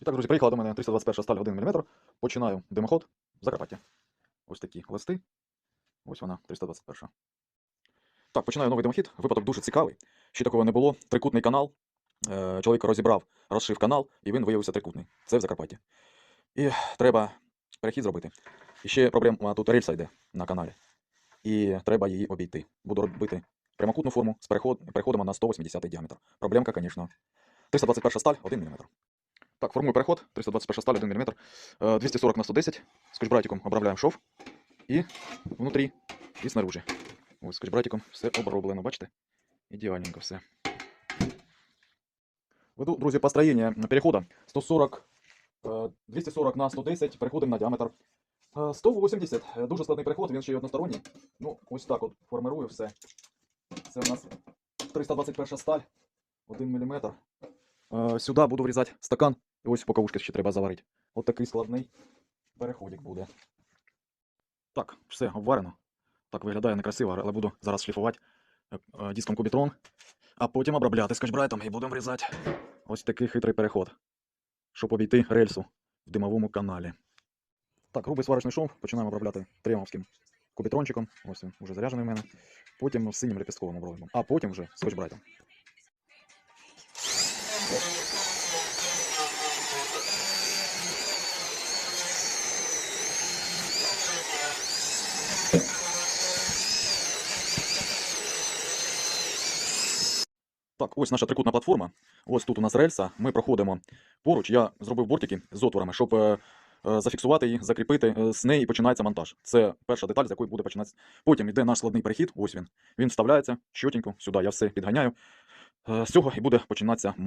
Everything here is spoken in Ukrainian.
І так, друзі, приїхала до мене 321 сталь 1 мм. Починаю димоход Закарпаття. Ось такі листи. Ось вона, 321. Так, починаю новий димохід. Випадок дуже цікавий. Ще такого не було. Трикутний канал. Е, Чоловік розібрав, розшив канал, і він виявився трикутний. Це в Закарпатті. І треба перехід зробити. І ще проблема тут рельса йде на каналі. І треба її обійти. Буду робити прямокутну форму з переход... переходимо на 180 діаметр. Проблемка, звісно. 321 сталь 1 мм. Так, формую переход. 321 сталь 1 мм. Е, 240 на 110. Скотчбратиком обробляємо шов. І внутрі, і снаружи. Ось скотчбратиком все оброблено, бачите? Ідеальненько все. Веду, друзі, построєння перехода 140, е, 240 на 110, переходимо на діаметр. Е, 180. Е, Дуже складний переход, він ще й односторонній. Ну, ось так от формирую все. Це у нас 321 сталь, 1 мм. Е, Сюди буду врізати стакан, ось боковушки ще треба заварити. От такий складний переходик буде. Так, все обварено. Так виглядає некрасиво, але буду зараз шліфувати е, е, диском кубітрон, а потім обробляти скотчбрайтом і будемо врізати ось такий хитрий переход, щоб обійти рельсу в димовому каналі. Так, грубий сварочний шов починаємо обробляти тремовським кубітрончиком. Ось він вже заряджений в мене. Потім синім лепістковим обробимо, а потім вже скотчбрайтом. Так, ось наша трикутна платформа. Ось тут у нас рельса. Ми проходимо поруч. Я зробив бортики з отворами, щоб е, е, зафіксувати її, закріпити. Е, З неї починається монтаж. Це перша деталь, з якої буде починатися. Потім йде наш складний перехід. Ось він. Він вставляється чотенько сюди. Я все підганяю. З цього і буде починатися монтаж.